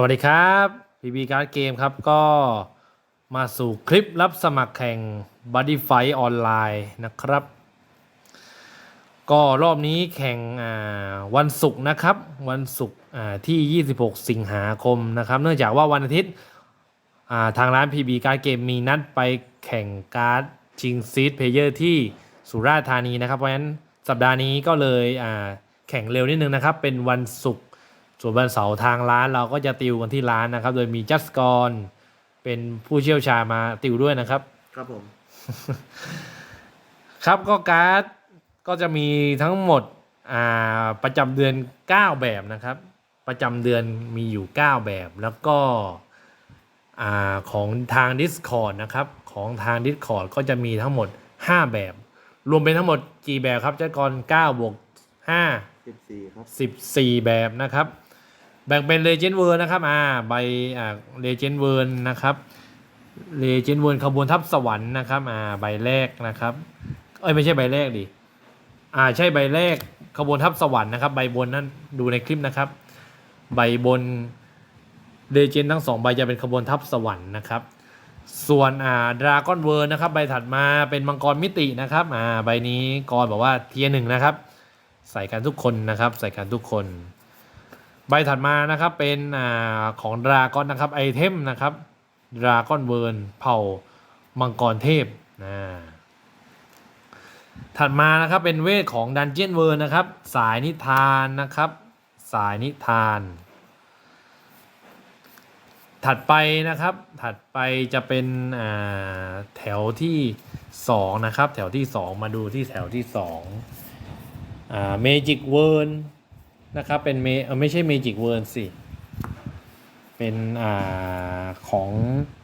สวัสดีครับ PB Card Game ครับก็มาสู่คลิปรับสมัครแข่ง Buddy Fight ออนไลน์นะครับ ก็รอบนี้แข่งวันศุกร์นะครับ วันศุกร์อ่าที่ 26 สิงหาคมนะครับ เนื่องจากว่าวันอาทิตย์ทางร้าน PB Card Game มีนัดไปแข่งการ์ดชิงซีดเพเยอร์ที่สุราษฎร์ธานีนะครับ เพราะฉะนั้นสัปดาห์นี้ก็เลยแข่งเร็วนิดนึงนะครับ เป็นวันศุกร์ ส่วนวันเสาร์ทางร้านเราก็จะติวกันที่ร้านนะครับ โดยมีจัสกรเป็นผู้เชี่ยวชาญมาติวด้วยนะครับ ครับผม ครับก็การ์ดก็จะมีทั้งหมดอ่าประจำเดือน 9 แบบนะครับ ประจำเดือนมีอยู่ 9 แบบแล้วก็อ่าของทาง Discord นะครับ ของทาง Discord ก็จะมีทั้งหมด 5 แบบ รวมเป็นทั้งหมดกี่แบบครับจัสกร9บวก5 สิบสี่ครับ 14 แบบนะครับ แบ่งเป็น Legend w o r นะครับ อ่า ใบ อ่า Legend w o r นะครับ Legend w o r ขบวนทัพสวรรค์นะครับ อ่า ใบแรกนะครับ เอ้ย ไม่ใช่ใบแรกดิ อ่า ใช่ใบแรกขบวนทัพสวรรค์นะครับ ใบบนนั้นดูในคลิปนะครับ ใบบน Legend ทั้งสองใบจะเป็นขบวนทัพสวรรค์นะครับ ส่วน อ่า Dragon w o r นะครับ ใบถัดมาเป็นมังกรมิตินะครับ อ่า ใบนี้กรบอกว่าเทียหนึ่งนะครับ ใส่กันทุกคนนะครับ ใส่กันทุกคน ใบถัดมานะครับเป็นอของดราก้อนนะครับไอเทมนะครับดราก้อนเวิร์นเผ่ามังกรเทพนะถัดมานะครับเป็นเวทของดันเจียนเวิร์นนะครับ สายนิทานนะครับ สายนิทาน ถัดไปนะครับถัดไปจะเป็นแถวที่สองนะครับแถวที่สองมาดูที่แถวที่สองอ่าเมจิกเวิร์น นะครับเป็นเมอไม่ใช่เมจิกเวิร์นสิเป็นอ่าของ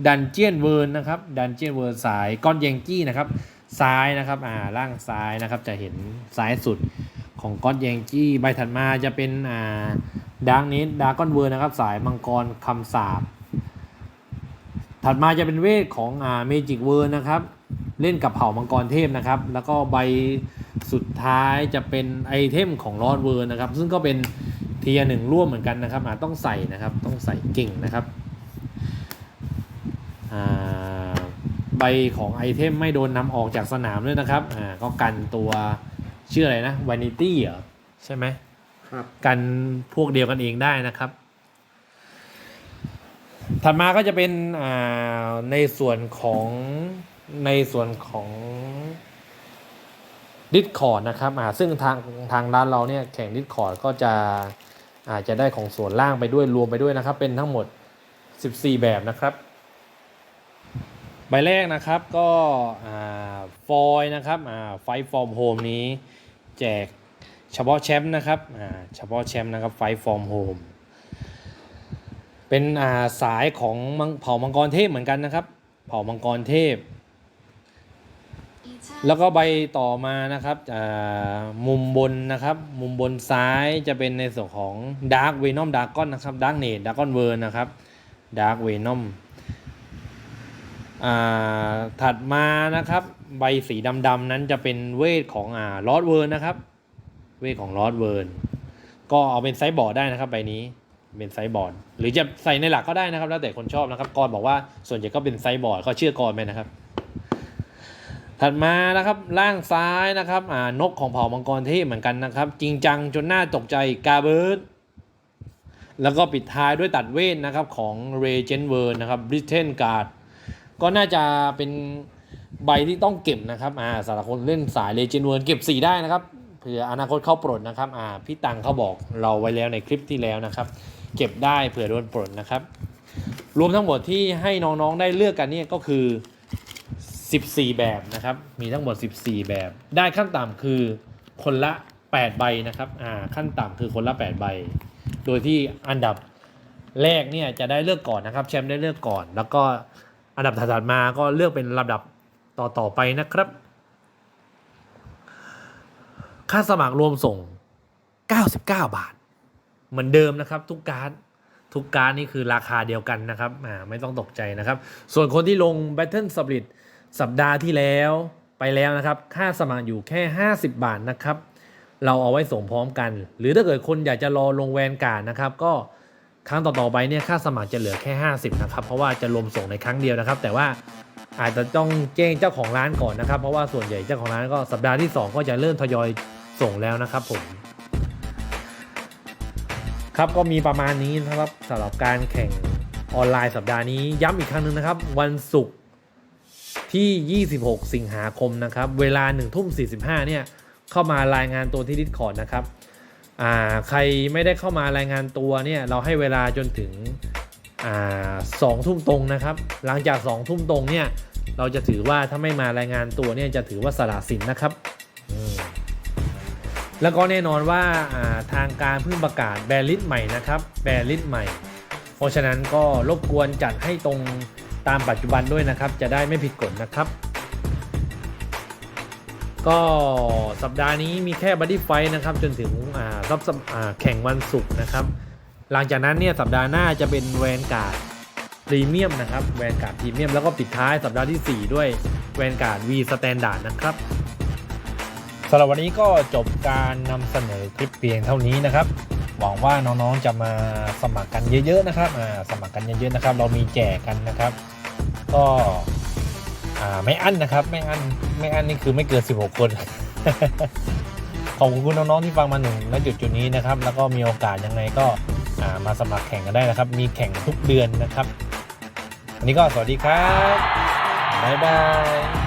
ดันเจียนเวิร์นนะครับดันเจียนเวิร์นสายก้อนเยงกี้นะครับซ้ายนะครับอ่าล่างซ้ายนะครับจะเห็นซ้ายสุดของก้อนเยงกี้ใบถัดมาจะเป็นอ่าดังนี้ดาก้อนเวิร์นนะครับสายมังกรคำสาบถัดมาจะเป็นเวทของอ่าเมจิกเวิร์นนะครับเล่นกับเผ่ามังกรเทพนะครับ แล้วก็ใบ สุดท้ายจะเป็นไอเทมของลอดเวิร์นะครับ ซึ่งก็เป็นเทียหนึ่งร่วมเหมือนกันนะครับอ่าต้องใส่นะครับ ต้องใส่เก่งนะครับอ่าใบของไอเทมไม่โดนนำออกจากสนามด้วยนะครับอ่าก็กันตัวชื่ออะไรนะวานิตี้เหรอใช่ไหมครับกันพวกเดียวกันเองได้นะครับ ถัดมาก็จะเป็นอ่าในส่วนของในส่วนของ ดิสคอร์ดนะครับอ่าซึ่งทางทางร้านเราเนี่ยแข่งดิสคอร์ดก็จะอาจจะได้ของส่วนล่างไปด้วยรวมไปด้วยนะครับ เป็นทั้งหมด 14 แบบนะครับ ใบแรกนะครับก็ฟอยนะครับไฟฟอร์มโฮมนี้ แจกเฉพาะแชมป์นะครับอ่าเฉพาะแชมป์นะครับไฟฟอร์มโฮมเป็นอ่าสายของเผ่ามังกรเทพเหมือนกันนะครับ เผ่ามังกรเทพ แล้วก็ใบต่อมานะครับมุมบนนะครับ มุมบนซ้ายจะเป็นในส่วนของดาร์ v เวนอมดาร์กอนนะครับดาร์กเน d ดาร์กอนเวิร์นะครับดาร์ v เวนอมถัดมานะครับ ใบสีดำๆนั้นจะเป็นเวทของอ่าลอดเวิร์นะครับ เวทของลอดเวิร์นก็เอาเป็นไซส์บอร์ดได้นะครับใบนี้เป็นไซส์บอร์ดหรือจะใส่ในหลักก็ได้นะครับ แล้วแต่คนชอบนะครับกอรบอกว่าส่วนใหญ่ก็เป็นไซส์บอร์ดเขาเชื่อกอรไหมนะครับ ถัดมานะครับล่างซ้ายนะครับอ่านกของเผ่ามังกรเทพเหมือนกันนะครับ จริงจังจนหน่าตกใจกาเบิร์ดแล้วก็ปิดท้ายด้วยตัดเวทนะครับของเรเจนเวิร์นะครับบริเทนการ์ดก็น่าจะเป็นใบที่ต้องเก็บนะครับอ่าสำหรับคนเล่นสายเรเจนเวิร์เก็บสีได้นะครับเผื่ออนาคตเข้าปลดนะครับอ่าพี่ตังเขาบอกเราไว้แล้วในคลิปที่แล้วนะครับ เก็บได้เผื่อโดนปลดนะครับ รวมทั้งหมดที่ให้น้องๆได้เลือกกันเนี่ยก็คือ 14 แบบนะครับ มีทั้งหมด 14 แบบ ได้ขั้นต่ำคือคนละ 8 ใบนะครับ อ่า ขั้นต่ำคือคนละ 8 ใบ โดยที่อันดับแรกเนี่ยจะได้เลือกก่อนนะครับ แชมป์ได้เลือกก่อน แล้วก็อันดับถัดมาก็เลือกเป็นลำดับต่อๆไปนะครับ ค่าสมัครรวมส่ง 99 บาท เหมือนเดิมนะครับ ทุกการดทุกการดนี่คือราคาเดียวกันนะครับ อ่า ไม่ต้องตกใจนะครับ ส่วนคนที่ลง Battle Split สัปดาห์ที่แล้วไปแล้วนะครับ ค่าสมัครอยู่แค่ 50 บาทนะครับ เราเอาไว้ส่งพร้อมกัน หรือถ้าเกิดคนอยากจะรอลงแวนการ์ดนะครับ ก็ครั้งต่อๆไปเนี่ยค่าสมัครจะเหลือแค่ 50 นะครับ เพราะว่าจะรวมส่งในครั้งเดียวนะครับ แต่ว่าอาจจะต้องแจ้งเจ้าของร้านก่อนนะครับ เพราะว่าส่วนใหญ่เจ้าของร้านก็สัปดาห์ที่ 2 ก็จะเริ่มทยอยส่งแล้วนะครับผมครับก็มีประมาณนี้นะครับสำหรับการแข่งออนไลน์สัปดาห์นี้ย้ำอีกครั้งหนึ่งนะครับ วันศุกร์ ที่ 26 สิงหาคมนะครับ เวลา1ทุ่ม45 เนี่ย เข้ามารายงานตัวที่ Discord นะครับอ่าใครไม่ได้เข้ามารายงานตัวเนี่ย เราให้เวลาจนถึงอ่าสองทุ่มตรงนะครับ หลังจาก 2 ทุ่มตรงเนี่ย เราจะถือว่าถ้าไม่มารายงานตัวเนี่ยจะถือว่าสละสินนะครับอืมแล้วก็แน่นอนว่าอ่าทางการเพิ่งประกาศแบรนด์ลิสใหม่นะครับ แบรนด์ลิสใหม่ เพราะฉะนั้นก็รบกวนจัดให้ตรง ตามปัจจุบันด้วยนะครับ จะได้ไม่ผิดกฎนะครับ ก็สัปดาห์นี้มีแค่บัดดี้ไฟนะครับ จนถึงอ่ารับแข่งวันศุกร์นะครับ หลังจากนั้นเนี่ยสัปดาห์หน้าจะเป็นแวนการ์ดพรีเมียมนะครับแวนการ์ดพรีเมียมแล้วก็ปิดท้ายสัปดาห์ที่ 4 ด้วยแวนการ์ดวีสแตนดาร์ดนะครับสำหรับวันนี้ก็จบการนำเสนอคลิปเพียงเท่านี้นะครับหวังว่าน้องๆจะมาสมัครกันเยอะๆนะครับอ่าสมัครกันเยอะๆนะครับ เรามีแจกกันนะครับ ก็ไม่อั้นนะครับ ไม่อั้นไม่อั้นนี่คือไม่เกิน 16 คน ขอบคุณน้องๆที่ฟังมาหนึ่งณจุดจุดนี้นะครับ แล้วก็มีโอกาสยังไงก็มาสมัครแข่งกันได้นะครับ มีแข่งทุกเดือนนะครับ วันนี้ก็สวัสดีครับบ๊ายบาย